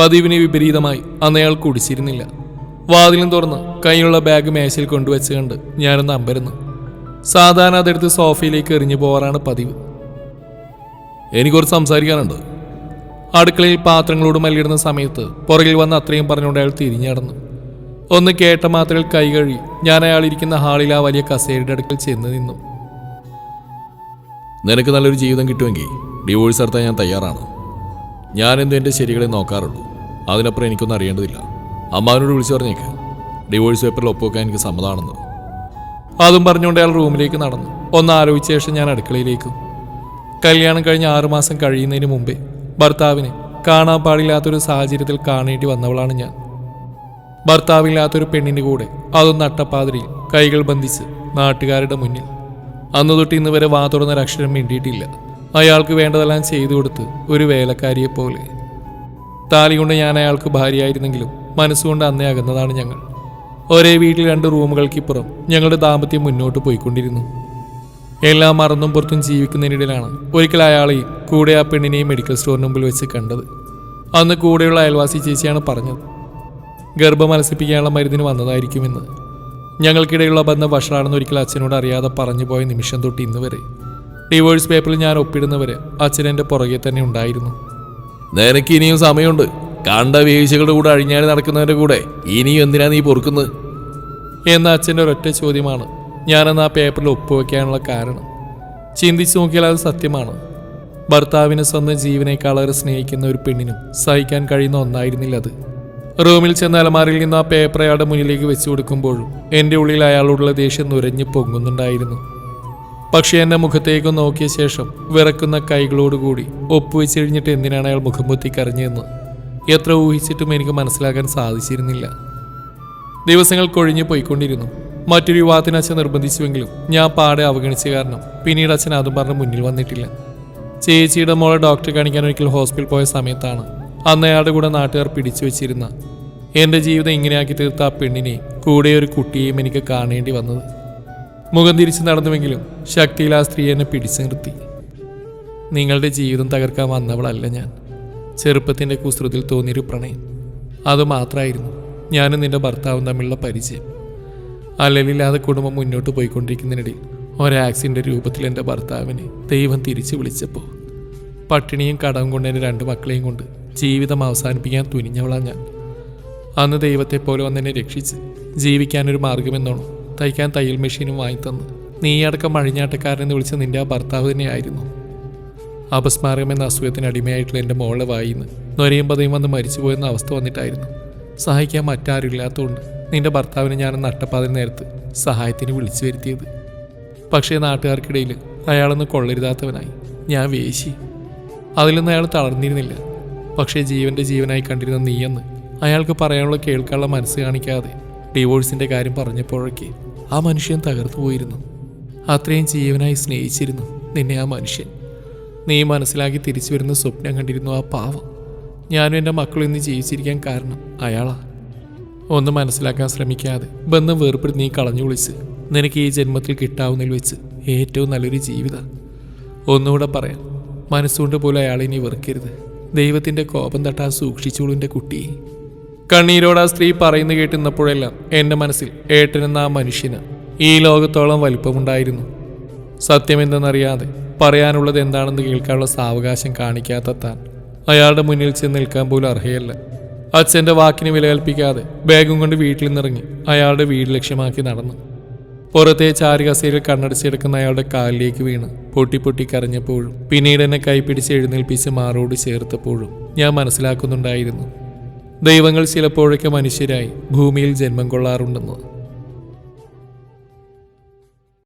പതിവിന് വിപരീതമായി അന്നയാൾ കുടിച്ചിരുന്നില്ല. വാതിലും തുറന്ന് കൈയുള്ള ബാഗ് മേശയിൽ കൊണ്ടുവച്ച് കണ്ട് ഞാനൊന്ന് അമ്പരുന്നു. സാധാരണ അതെടുത്ത് സോഫയിലേക്ക് എറിഞ്ഞു പോവാറാണ് പതിവ്. എനിക്ക് കുറച്ച് സംസാരിക്കാനുണ്ട്. അടുക്കളയിൽ പാത്രങ്ങളോട് മല്ലിടുന്ന സമയത്ത് പുറകിൽ വന്ന് അത്രയും പറഞ്ഞുകൊണ്ട് അയാൾ തിരിഞ്ഞടന്നു ഒന്ന് കേട്ട മാത്രയിൽ കൈ കഴുകി ഞാൻ അയാൾ ഇരിക്കുന്ന ഹാളിൽ ആ വലിയ കസേരയുടെ അടുക്കൽ ചെന്ന് നിന്നു. നിനക്ക് നല്ലൊരു ജീവിതം കിട്ടുമെങ്കിൽ ഡിവോഴ്സ് നടത്താൻ ഞാൻ തയ്യാറാണ്. ഞാൻ എന്തും എന്റെ ശരികളെ നോക്കാറുള്ളൂ. അതിനപ്പുറം എനിക്കൊന്നും അറിയേണ്ടതില്ല. അമ്മാവിനോട് വിളിച്ചു പറഞ്ഞേക്ക്. ഡിവോഴ്സ് പേപ്പറിൽ ഒപ്പുവെക്കാൻ എനിക്ക് സമ്മതമാണെന്ന് അതും പറഞ്ഞുകൊണ്ട് അയാൾ റൂമിലേക്ക് നടന്നു. ഒന്ന് ആലോചിച്ച ശേഷം ഞാൻ അടുക്കളയിലേക്ക്. കല്യാണം കഴിഞ്ഞ് ആറുമാസം കഴിയുന്നതിന് മുമ്പേ ഭർത്താവിനെ കാണാൻ പാടില്ലാത്തൊരു സാഹചര്യത്തിൽ കാണേണ്ടി വന്നവളാണ് ഞാൻ. ഭർത്താവില്ലാത്തൊരു പെണ്ണിന്റെ കൂടെ അതൊന്ന് അട്ടപ്പാതിരിയിൽ കൈകൾ ബന്ധിച്ച് നാട്ടുകാരുടെ മുന്നിൽ. അന്ന് തൊട്ട് ഇന്ന് വരെ വാ തുറന്നൊരക്ഷരം മിണ്ടിയിട്ടില്ല. അയാൾക്ക് വേണ്ടതെല്ലാം ചെയ്തു കൊടുത്ത് ഒരു വേലക്കാരിയെ പോലെ താലി കൊണ്ട് ഞാൻ അയാൾക്ക് ഭാര്യയായിരുന്നെങ്കിലും മനസ്സുകൊണ്ട് അന്നേ അകന്നതാണ് ഞങ്ങൾ. ഒരേ വീട്ടിൽ രണ്ട് റൂമുകൾക്കിപ്പുറം ഞങ്ങളുടെ ദാമ്പത്യം മുന്നോട്ട് പോയിക്കൊണ്ടിരുന്നു. എല്ലാം മറന്നും പുറത്തും ജീവിക്കുന്നതിനിടയിലാണ് ഒരിക്കൽ അയാളെയും കൂടെ ആ പെണ്ണിനെയും മെഡിക്കൽ സ്റ്റോറിന് മുമ്പിൽ വെച്ച് കണ്ടത്. അന്ന് കൂടെയുള്ള അയൽവാസി ചേച്ചിയാണ് പറഞ്ഞത്. ഗർഭം അലസിപ്പിക്കാനുള്ള മരുന്നിന് വന്നതായിരിക്കുമെന്ന്. ഞങ്ങൾക്കിടയിലുള്ള ബന്ധം വഷളാണെന്ന് ഒരിക്കൽ അച്ഛനോട് അറിയാതെ പറഞ്ഞു പോയ നിമിഷം തൊട്ട് ഇന്ന് വരെ. ഡിവോഴ്സ് പേപ്പറിൽ ഞാൻ ഒപ്പിടുന്നവരെ അച്ഛൻ എന്റെ പുറകെ തന്നെ ഉണ്ടായിരുന്നു. നിനക്ക് ഇനിയും സമയമുണ്ട്. കണ്ട വീഴ്ചകളുടെ കൂടെ അഴിഞ്ഞാടി നടക്കുന്നവരുടെ കൂടെ ഇനിയും എന്തിനാ നീ പൊറുക്കുന്നത്? എന്ന അച്ഛന്റെ ഒരൊറ്റ ചോദ്യമാണ്. ഞാനെന്ന് ആ പേപ്പറിൽ ഒപ്പുവെക്കാനുള്ള കാരണം? ചിന്തിച്ചു നോക്കിയാൽ അത് സത്യമാണ്. ഭർത്താവിനെ സ്വന്തം ജീവനേക്കാളേറെ സ്നേഹിക്കുന്ന ഒരു പെണ്ണിനും സഹിക്കാൻ കഴിയുന്ന ഒന്നായിരുന്നില്ല അത്. റൂമിൽ ചെന്ന അലമാരിൽ നിന്ന് ആ പേപ്പർ അയാളുടെ മുന്നിലേക്ക് വെച്ചു കൊടുക്കുമ്പോഴും എന്റെ ഉള്ളിൽ അയാളോടുള്ള ദേഷ്യം നുരഞ്ഞു പൊങ്ങുന്നുണ്ടായിരുന്നു. പക്ഷേ എന്റെ മുഖത്തേക്ക് നോക്കിയ ശേഷം വിറക്കുന്ന കൈകളോടുകൂടി ഒപ്പുവെച്ച് കഴിഞ്ഞിട്ട് എന്തിനാണ് അയാൾ മുഖം പൊത്തി കരഞ്ഞതെന്ന് എത്ര ഊഹിച്ചിട്ടും എനിക്ക് മനസ്സിലാക്കാൻ സാധിച്ചിരുന്നില്ല. ദിവസങ്ങൾ കൊഴിഞ്ഞു പോയിക്കൊണ്ടിരുന്നു. മറ്റൊരു യുവാത്തിന് അച്ഛൻ നിർബന്ധിച്ചുവെങ്കിലും ഞാൻ പാടെ അവഗണിച്ച കാരണം പിന്നീട് അച്ഛൻ അതും പറഞ്ഞ് മുന്നിൽ വന്നിട്ടില്ല. ചേച്ചിയുടെ മോളെ ഡോക്ടറെ കാണിക്കാൻ ഒരിക്കൽ ഹോസ്പിറ്റൽ പോയ സമയത്താണ് അന്ന് അയാളുടെ കൂടെ നാട്ടുകാർ പിടിച്ചു വെച്ചിരുന്ന. എന്റെ ജീവിതം ഇങ്ങനെയാക്കി തീർത്ത ആ പെണ്ണിനെയും കൂടെ ഒരു കുട്ടിയെയും എനിക്ക് കാണേണ്ടി വന്നത്. മുഖം തിരിച്ച് നടന്നുവെങ്കിലും ശക്തിയിൽ ആ സ്ത്രീ എന്നെ പിടിച്ചു നിർത്തി. നിങ്ങളുടെ ജീവിതം തകർക്കാൻ വന്നവളല്ല ഞാൻ. ചെറുപ്പത്തിന്റെ കുസൃതിൽ തോന്നിയൊരു പ്രണയം. അതുമാത്രമായിരുന്നു ഞാനും നിന്റെ ഭർത്താവും തമ്മിലുള്ള പരിചയം. അല്ലലില്ലാതെ കുടുംബം മുന്നോട്ട് പോയിക്കൊണ്ടിരിക്കുന്നതിനിടയിൽ ഒരാക്സിന്റെ രൂപത്തിൽ എന്റെ ഭർത്താവിനെ ദൈവം തിരിച്ചു വിളിച്ചപ്പോൾ പട്ടിണിയും കടവും കൊണ്ട് എന്റെ രണ്ട് മക്കളെയും കൊണ്ട് ജീവിതം അവസാനിപ്പിക്കാൻ തുനിഞ്ഞവളാണ് ഞാൻ. അന്ന് ദൈവത്തെ പോലെ വന്നെന്നെ രക്ഷിച്ച് ജീവിക്കാനൊരു മാർഗമെന്നോണം തയ്ക്കാൻ തയ്യൽ മെഷീനും വാങ്ങിത്തന്ന്. നീയടക്കം അഴിഞ്ഞാട്ടക്കാരനെന്ന് വിളിച്ച നിന്റെ ആ ഭർത്താവ് തന്നെയായിരുന്നു. അപസ്മാരകം എന്ന അസുഖത്തിന് അടിമയായിട്ടുള്ള എന്റെ മോളെ വായിന്ന് നൊരയും പതയും വന്ന് മരിച്ചുപോയെന്ന അവസ്ഥ വന്നിട്ടായിരുന്നു. സഹായിക്കാൻ മറ്റാരുമില്ലാത്തതുകൊണ്ട് നിന്റെ ഭർത്താവിനെ ഞാൻ നട്ടപ്പാതിന് നേരത്ത് സഹായത്തിന് വിളിച്ചു വരുത്തിയത്. പക്ഷേ നാട്ടുകാർക്കിടയിൽ അയാളൊന്ന് കൊള്ളരുതാത്തവനായി. ഞാൻ വേശി. അതിലൊന്നും അയാൾ തളർന്നിരുന്നില്ല. പക്ഷേ ജീവന്റെ ജീവനായി കണ്ടിരുന്ന നീയെന്ന് അയാൾക്ക് പറയാനുള്ള കേൾക്കാനുള്ള മനസ്സ് കാണിക്കാതെ ഡിവോഴ്സിന്റെ കാര്യം പറഞ്ഞപ്പോഴൊക്കെ ആ മനുഷ്യൻ തകർന്നു പോയിരുന്നു. അത്രയും ജീവനായി സ്നേഹിച്ചിരുന്നു നിന്നെ ആ മനുഷ്യൻ. നീ മനസ്സിലാക്കി തിരിച്ചു വരുന്ന സ്വപ്നം കണ്ടിരുന്നു ആ പാവം. ഞാനും എന്റെ മക്കളും ഇന്ന് ജീവിച്ചിരിക്കാൻ കാരണം അയാളാ. ഒന്ന് മനസ്സിലാക്കാൻ ശ്രമിക്കാതെ ബന്ധം വേർപ്പെടുത്തി നീ കളഞ്ഞു വിളിച്ച്. നിനക്ക് ഈ ജന്മത്തിൽ കിട്ടാവുന്നതിൽ വെച്ച് ഏറ്റവും നല്ലൊരു ജീവിതം. ഒന്നുകൂടെ പറയാം. മനസ്സുകൊണ്ട് പോലും അയാളെ ഇനി വെറുക്കരുത്. ദൈവത്തിന്റെ കോപം തട്ടാൻ സൂക്ഷിച്ചോളൂ എന്റെ കുട്ടി. കണ്ണീരോട് ആ സ്ത്രീ പറയുന്നു കേട്ടുന്നപ്പോഴെല്ലാം എന്റെ മനസ്സിൽ ഏട്ടനെന്ന ആ മനുഷ്യന് ഈ ലോകത്തോളം വലിപ്പമുണ്ടായിരുന്നു. സത്യമെന്തെന്നറിയാതെ പറയാനുള്ളത് എന്താണെന്ന് കേൾക്കാനുള്ള സാവകാശം കാണിക്കാത്ത താൻ അയാളുടെ മുന്നിൽ ചെന്ന് നിൽക്കാൻ പോലും അർഹയല്ല. അച്ഛന്റെ വാക്കിന് വില കൽപ്പിക്കാതെ ബാഗും കൊണ്ട് വീട്ടിൽ നിന്നിറങ്ങി അയാളുടെ വീട് ലക്ഷ്യമാക്കി നടന്നു. പുറത്തെ ചാരുകസയിൽ കണ്ണടച്ചെടുക്കുന്ന അയാളുടെ കാലിലേക്ക് വീണ് പൊട്ടി പൊട്ടി കരഞ്ഞപ്പോഴും പിന്നീട് എന്നെ കൈപിടിച്ച് എഴുന്നേൽപ്പിച്ച് മാറോട് ചേർത്തപ്പോഴും ഞാൻ മനസ്സിലാക്കുന്നുണ്ടായിരുന്നു. ദൈവങ്ങൾ ചിലപ്പോഴൊക്കെ മനുഷ്യരായി ഭൂമിയിൽ ജന്മം കൊള്ളാറുണ്ടെന്ന്.